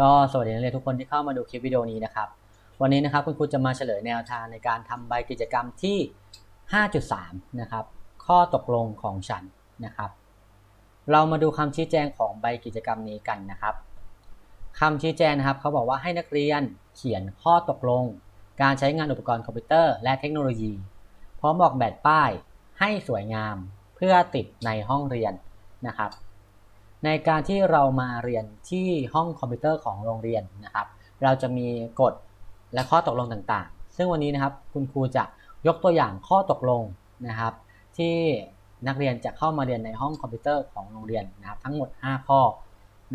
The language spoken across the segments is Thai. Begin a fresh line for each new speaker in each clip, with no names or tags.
ก็สวัสดีนักเรียนทุกคนที่เข้ามาดูคลิปวิดีโอนี้นะครับ วันนี้นะครับคุณครูจะมาเฉลยแนวทางในการทำใบกิจกรรมที่ 5.3 นะครับ ข้อตกลงของฉันนะครับ เรามาดูคำชี้แจงของใบกิจกรรมนี้กันนะครับคำชี้แจงนะครับเขาบอกว่าให้นักเรียนเขียนข้อตกลง การใช้งานอุปกรณ์คอมพิวเตอร์และเทคโนโลยี พร้อมออกแบบป้ายให้สวยงามเพื่อติดในห้องเรียนนะครับ ในการที่เรามาเรียนที่ห้องคอมพิวเตอร์ของโรงเรียนนะครับ เราจะมีกฎและข้อตกลงต่างๆ ซึ่งวันนี้นะครับคุณครูจะยกตัวอย่างข้อตกลงนะครับ ที่นักเรียนจะเข้ามาเรียนในห้องคอมพิวเตอร์ของโรงเรียนนะครับ ทั้งหมด 5 ข้อ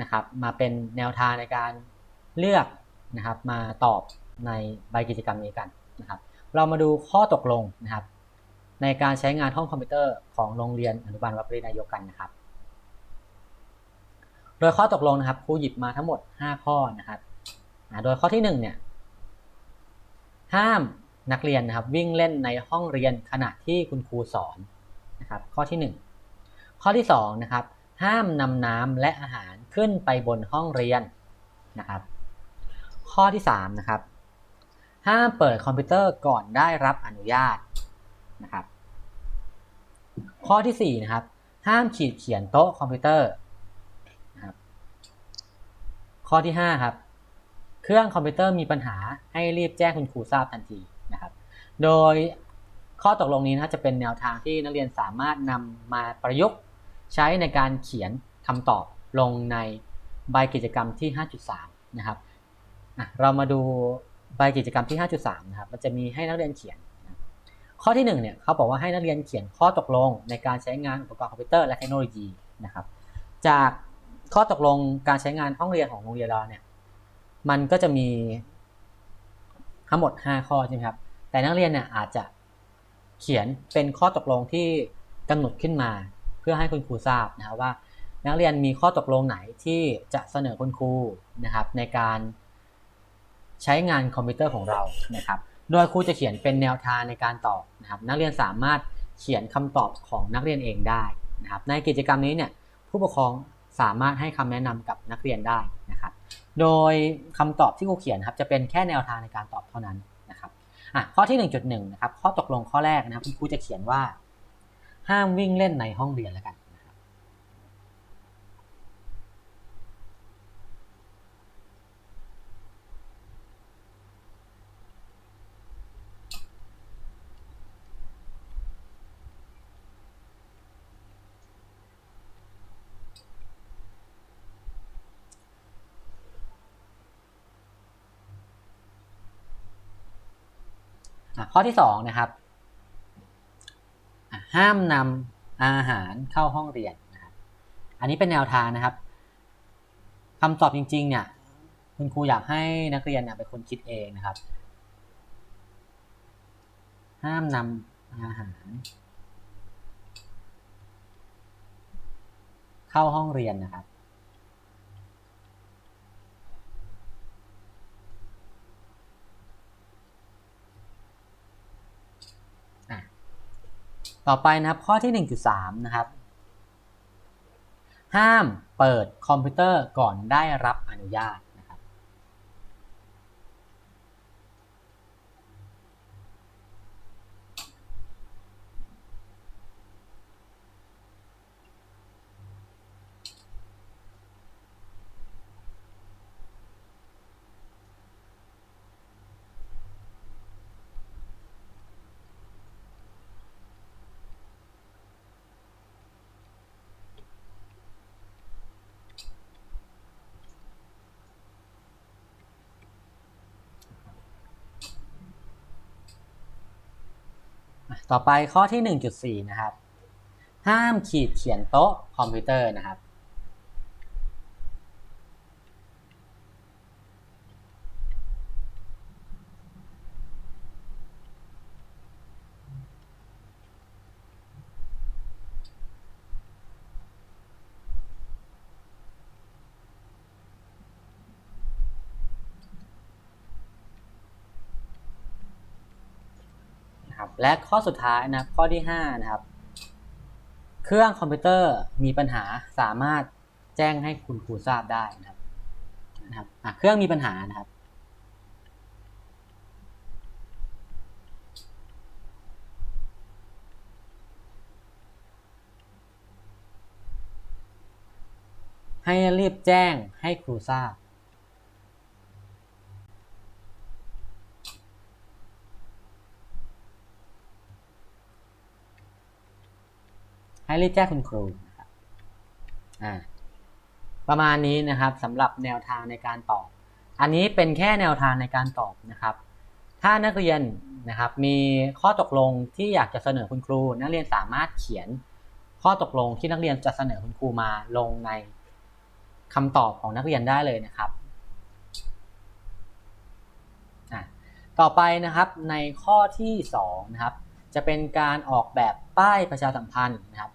นะครับ มาเป็นแนวทางในการเลือกนะครับมาตอบในใบกิจกรรมนี้กันนะครับ เรามาดูข้อตกลงนะครับ ในการใช้งานห้องคอมพิวเตอร์ของโรงเรียนอนุบาลวัดปรินายกกันนะครับ โดยข้อตกลงนะครับครูหยิบมาทั้งหมด 5 ข้อนะครับโดยข้อที่1เนี่ยห้ามนักเรียนนะครับวิ่งเล่นในห้องเรียนขณะที่คุณครูสอนนะครับข้อที่ 1 ข้อที่2นะครับห้ามนำน้ำและอาหารขึ้นไปบนห้องเรียนนะครับข้อที่3นะครับห้ามเปิดคอมพิวเตอร์ก่อนได้รับอนุญาตนะครับข้อที่4นะครับห้ามขีดเขียนโต๊ะคอมพิวเตอร์ ข้อที่ 5 ครับ เครื่องคอมพิวเตอร์มีปัญหาให้รีบแจ้งคุณครูทราบทันทีนะครับ โดยข้อตกลงนี้นะจะเป็นแนวทางที่นักเรียนสามารถนำมาประยุกต์ใช้ในการเขียนคำตอบลงในใบกิจกรรมที่ 5.3 นะครับเรามาดูใบกิจกรรมที่ 5.3 นะครับ มันจะมีให้นักเรียนเขียน ข้อที่1เนี่ยเขาบอกว่าให้นักเรียนเขียนข้อตกลงในการใช้งานอุปกรณ์คอมพิวเตอร์และเทคโนโลยีนะครับ จาก ข้อตกลงการใช้งานห้องเรียนของโรงเรียนเราเนี่ย มันก็จะมีทั้งหมด 5 ข้อใช่ไหมครับ แต่นักเรียนเนี่ยอาจจะเขียนเป็นข้อตกลงที่กำหนดขึ้นมา เพื่อให้คุณครูทราบนะครับว่า นักเรียนมีข้อตกลงไหนที่จะเสนอคุณครูนะครับ ในการใช้งานคอมพิวเตอร์ของเรานะครับ โดยครูจะเขียนเป็นแนวทางในการตอบนะครับ นักเรียนสามารถเขียนคำตอบของนักเรียนเองได้นะครับ ในกิจกรรมนี้เนี่ยผู้ปกครอง สามารถให้คำแนะนำกับนักเรียนได้นะครับ โดยคำตอบที่ครูเขียนครับจะเป็นแค่แนวทางในการตอบเท่านั้นนะครับอะข้อที่ 1.1 นะครับข้อตกลงข้อแรกนะครับคุณครูจะเขียนว่า ห้ามวิ่งเล่นในห้องเรียนแล้วกัน ข้อที่สองนะครับห้ามนำอาหารเข้าห้องเรียนนะครับอันนี้เป็นแนวทางนะครับคำตอบจริง ๆ เนี่ย คุณครูอยากให้นักเรียนเนี่ยเป็นคนคิดเองนะครับ ห้ามนำอาหาร เข้าห้องเรียนนะครับ อะ ต่อไปนะครับข้อที่ 1.3 นะครับ ห้ามเปิดคอมพิวเตอร์ก่อนได้รับอนุญาต ต่อไปข้อที่ 1.4 นะครับ ห้ามขีดเขียนโต๊ะคอมพิวเตอร์นะครับ นะครับและข้อสุดท้ายนะครับข้อที่5นะครับเครื่องคอมพิวเตอร์มีปัญหาสามารถแจ้งให้คุณครูทราบได้นะครับนะครับเครื่องมีปัญหานะครับ ให้รีบแจ้งให้ครูทราบ ให้รีบแจ้งคุณครูนะครับอ่าประมาณนี้นะครับสำหรับแนวทางในการตอบ อันนี้เป็นแค่แนวทางในการตอบนะครับ ถ้านักเรียนนะครับมีข้อตกลงที่อยากจะเสนอคุณครู นักเรียนสามารถเขียนข้อตกลงที่นักเรียนจะเสนอคุณครูมาลงในคำตอบของนักเรียนได้เลยนะครับ ต่อไปนะครับในข้อที่2นะครับจะเป็นการออกแบบป้ายประชาสัมพันธ์นะครับ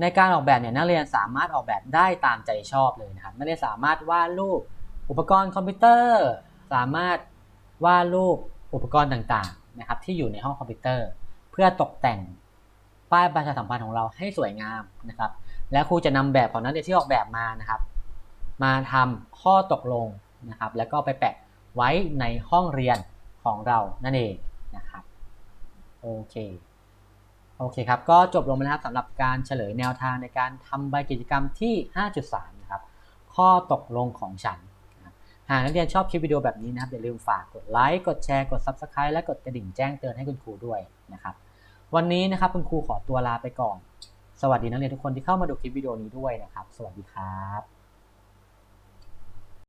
ในการออกแบบเนี่ยนักเรียนสามารถออกแบบได้ตามใจชอบเลยนะครับนักเรียนสามารถวาดรูปอุปกรณ์คอมพิวเตอร์ สามารถวาดรูปอุปกรณ์ต่างๆนะครับที่อยู่ในห้องคอมพิวเตอร์ เพื่อตกแต่งป้ายประชาสัมพันธ์ของเราให้สวยงามนะครับ และครูจะนำแบบของนักเรียนที่ออกแบบมานะครับ มาทำข้อตกลงนะครับ แล้วก็ไปแปะไว้ในห้องเรียนของเรานั่นเองนะครับโอเค โอเคครับ ก็จบลงไปแล้วครับสำหรับการเฉลยแนวทางในการทำใบกิจกรรมที่ 5.3 นะครับ ข้อตกลงของฉัน หากนักเรียนชอบคลิปวิดีโอแบบนี้นะครับ อย่าลืมฝากกดไลค์ กดแชร์ กด Subscribe และกดกระดิ่งแจ้งเตือนให้คุณครูด้วยนะครับ วันนี้นะครับคุณครูขอตัวลาไปก่อน สวัสดีนักเรียนทุกคนที่เข้ามาดูคลิปวิดีโอนี้ด้วยนะครับ สวัสดีครับ